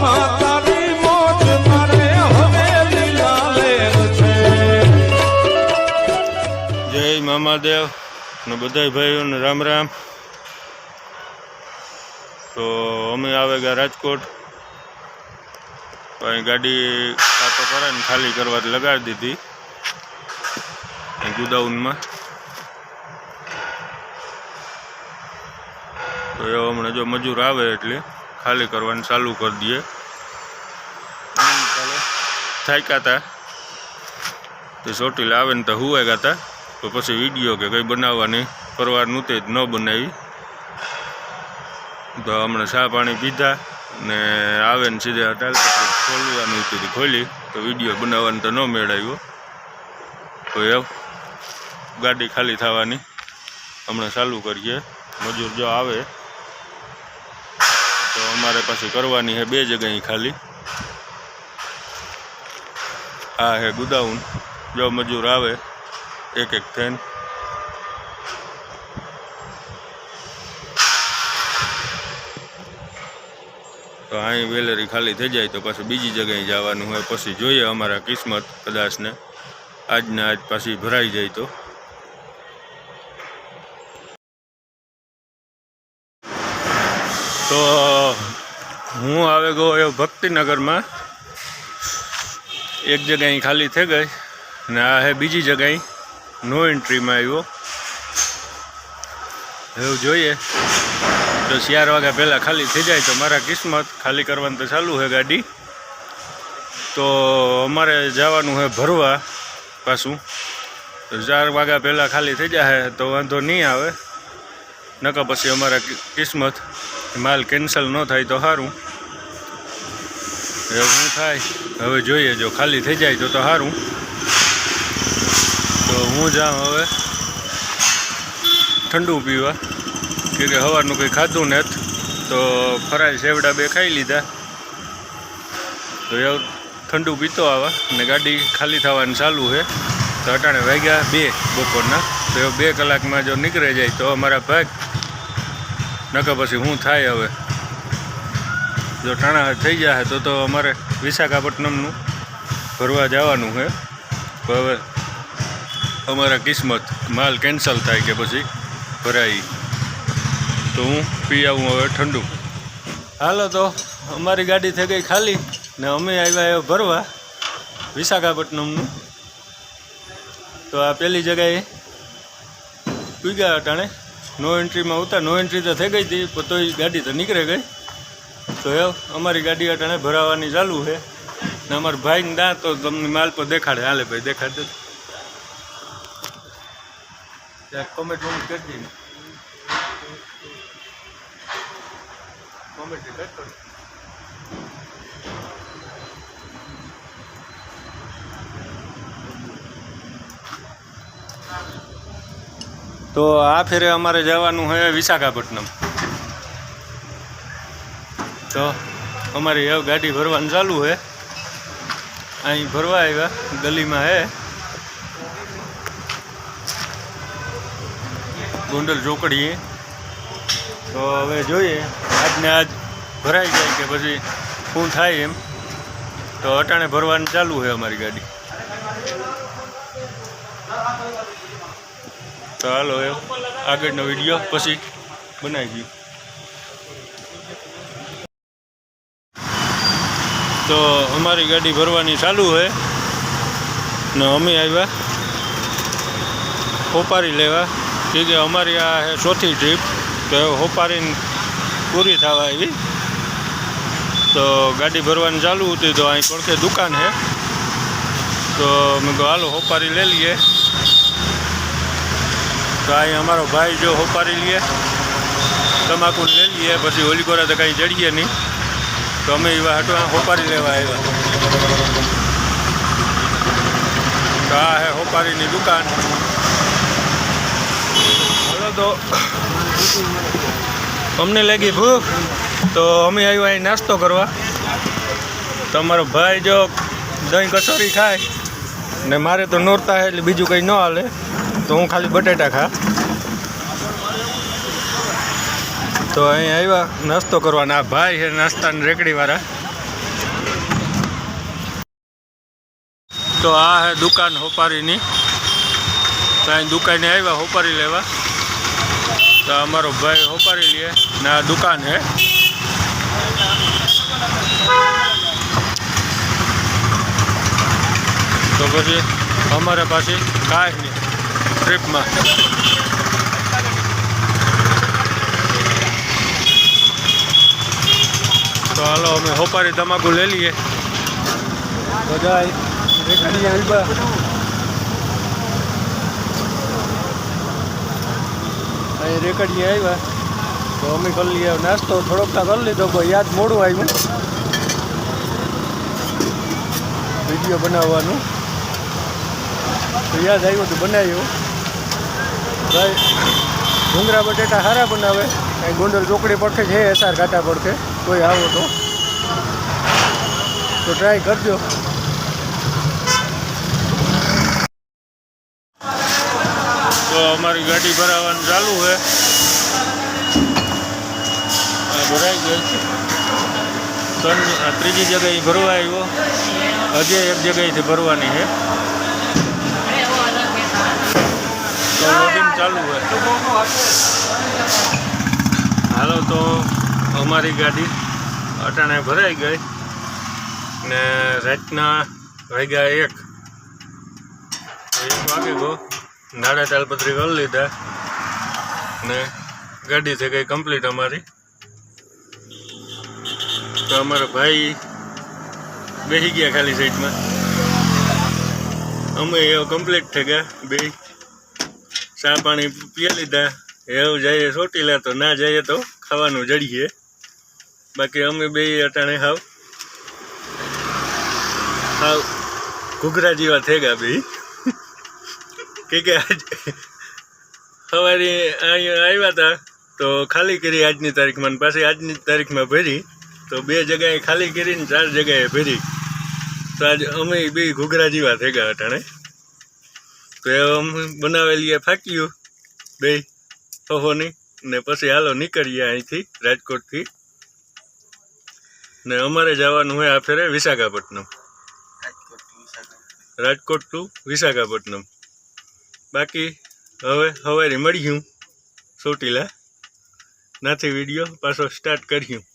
જય મામાદેવ ને બધાય ભાઈઓને રામ રામ. તો અમે આવે ગયા રાજકોટ. અહીં ગાડી કાતો કરે ને ખાલી કરવા લગાડી દીધી. ગુદાઉનમાં. તો હમણાં જો મજૂર આવે એટલે ખાલી કરવાનું ચાલુ કરી દઈએ. થાક્યા હતા તે? ચોટીલા આવે ને તો હુવાઈ ગાતા તો? પછી વીડિયો કે કંઈ બનાવવાની કરવાનું તે જ ન બનાવી. તો હમણાં ચા પાણી પીધા ને આવે ને સીધે હટાલ ખોલવાનું હતું ખોલી. તો વીડિયો બનાવવાનું તો ન મેળાવ્યો. તો એ ગાડી ખાલી થવાની. હમણાં ચાલુ કરીએ. મજૂર જો આવે તો અમારે પાછી કરવાની છે બે જગ્યાએ ખાલી. આ હે ગુદાઉન. જો મજૂર આવે, એક એક થઈને. તો અહીં વેલેરી ખાલી થઈ જાય તો પાછું બીજી જગ્યાએ જવાનું હોય. પછી જોઈએ અમારા કિસ્મત કદાચને. આજને આજ પાછી ભરાઈ જાય તો. તો હું આવે ગયો ભક્તિનગરમાં. એક જગ્યાએ ખાલી થઈ ગઈ. ને આ હે બીજી જગ્યાએ નો એન્ટ્રીમાં આવ્યો. એવું જોઈએ. તો ચાર વાગ્યા પહેલાં ખાલી થઈ જાય તો મારા કિસ્મત. ખાલી કરવાનું તો ચાલુ છે ગાડી. તો અમારે જવાનું છે ભરવા પાછું. તો ચાર વાગ્યા પહેલાં ખાલી થઈ જાય તો વાંધો નહીં આવે. નકર પછી અમારા કિસ્મત, માલ કેન્સલ ન થાય તો સારું એવું શું થાય, હવે જોઈએ જો ખાલી થઈ જાય તો તો સારું તો હું જાઉં હવે ઠંડુ પીવા. કે સવારનું કંઈ ખાધું નથી, તો ફરાય સેવડા બે ખાઈ લીધા. તો એવું ઠંડુ પીતો આવા ને ગાડી ખાલી થવાનું ચાલુ છે. તો અટાણે વાગ્યા બે બપોરના. તો બે કલાકમાં જો નીકળે જાય તો અમારા ભાગ નકર પછી શું થાય હવે? જો ટાણા થઈ જાય તો તો અમારે વિશાખાપટ્ટનમનું ભરવા જવાનું છે. હવે અમારા કિસ્મત માલ કેન્સલ થાય કે પછી ભરાઈ તો હું પી આવું હવે ઠંડુ. હાલો તો અમારી ગાડી થઈ ગઈ ખાલી ને અમે આવ્યા એ ભરવા વિશાખાપટ્ટનમનું. તો આ પેલી જગ્યાએ પૂગ્યા અટાણે. નો એન્ટ્રીમાં ઉતા નો એન્ટ્રી તો થઈ ગઈ હતી, પણ તોય ગાડી તો નીકળે ગઈ. તો એ અમારી ગાડી અટાણે ભરાવાની ચાલુ છે. ને અમારા ભાઈને દા તો તમને માલ પર દેખાડે. હાલે ભાઈ, દેખાડે કોમેન્ટ વોમેન્ટ કરી દઈએ. કોમેન્ટ કરી તો આ ફેરે અમારે જવાનું છે વિશાખાપટ્ટનમ. તો અમારી હવે ગાડી ભરવાનું ચાલુ છે અહીં ભરવા આવ્યા, ગલીમાં હે. ગોંડલ ચોકડી તો હવે જોઈએ, આજને આજ ભરાઈ જાય કે પછી શું થાય એમ. તો અટાણે ભરવાનું ચાલુ છે અમારી ગાડી. તો હાલો એ આગળનો વીડિયો, પછી બનાવી ગયો તો અમારી ગાડી ભરવાની ચાલુ છે. ને અમે આવ્યા. હોપારી લેવા. કે કે અમારી આ ચોથી ટ્રીપ તો હોપારીને પૂરી થવા આવી. તો ગાડી ભરવાની ચાલુ હતી તો અહીં પડખે દુકાન છે. તો મેં કહું હાલો, હોપારી લઈ લઈએ. તો અહીં અમારો ભાઈ જો હોપારી લઈએ તમાકુ લઈ લઈએ પછી હોલી કોરા તો કાંઈ જડીએ નહીં. તો અમે એવા હટવા હોપારી લેવા આવ્યા. તો આ હે હોપારીની દુકાન. બોલો તો, અમને લાગી ભૂખ, તો અમે આવ્યા અહીં નાસ્તો કરવા. તમારો ભાઈ જો દહીં કચોરી ખાય, ને મારે તો નોરતા એટલે બીજું કંઈ ન હાલે. તો હું ખાલી બટેટા ખા. તો અહીં આવ્યા, નાસ્તો કરવાના. આ ભાઈ છે નાસ્તાની રેકડીવાળા. તો આ છે દુકાન હોપારીની. તો અહીં દુકાને આવ્યા, હોપારી લેવા. તો અમારો ભાઈ હોપારી લે. ને આ દુકાન છે તો પછી અમારે પાસે કાંઈ નહીં. ટ્રીપમાં તો હાલો, અમે હોપારી તમાકુ લઈ લઈએ. બધા અહીં રેકડીએ આવ્યા. તો અમે કરી લઈએ નાસ્તો, થોડોક કરી લીધો પણ યાદ મોડું આવ્યું. વીડિયો બનાવવાનું. યાદ આવ્યું તો બનાવ્યું. ભાઈ ડુંગરા બટેટા સારા બનાવે. કાંઈ ગોંડલ ચોકડી પડખે છે એસાર કાંટા પડખે કોઈ આવો તો. તો ટ્રાય કરજો. તો અમારી ગાડી ભરાવાનું ચાલુ છે. ભરાઈ ગઈ ત્રણ ત્રીજી જગ્યાએ ભરવા આવ્યો હજી એક જગ્યાએથી ભરવાની છે. તો લોડિંગ ચાલુ છે હાલો તો અમારી ગાડી અટાણે ભરાઈ ગઈ ને રાતના વાગ્યા એક. એક વાગે ગયો. નાડા તાલપત્રી કરી લીધા ને ગાડી થઈ ગઈ કમ્પ્લીટ અમારી. તો અમારા ભાઈ બેસી ગયા ખાલી સાઈડમાં અમે એવો કમ્પ્લીટ થઈ ગયા બે ચા પાણી પી લીધા. એવું જઈએ ચોટીલા તો ના જઈએ તો ખાવાનું જડીએ. બાકી અમે બે અટાણે હાવ. હાવ ઘૂઘરા જેવા થઈ ગયા બે. કે કે આજ સવારે અહીંયા આવ્યા હતા તો ખાલી કરી આજની તારીખમાં પાછી આજની તારીખમાં ભરી. તો બે જગ્યાએ ખાલી કરીને ચાર જગ્યાએ ભરી. તો આજ અમે બે ઘૂઘરા જેવા થઈ ગયા અટાણે. તો એ બનાવેલી એ ફાક્યું બે પહોની ને પછી હાલો નીકળીએ અહીંથી, રાજકોટથી. ને અમારે જવાનું હોય આ ફેરે વિશાખાપટ્ટનમ. રાજકોટ ટુ વિશાખાપટ્ટનમ. બાકી હવે સવારે મળ્યું ચોટીલા નાથી વીડિયો પાછો સ્ટાર્ટ કર્યું.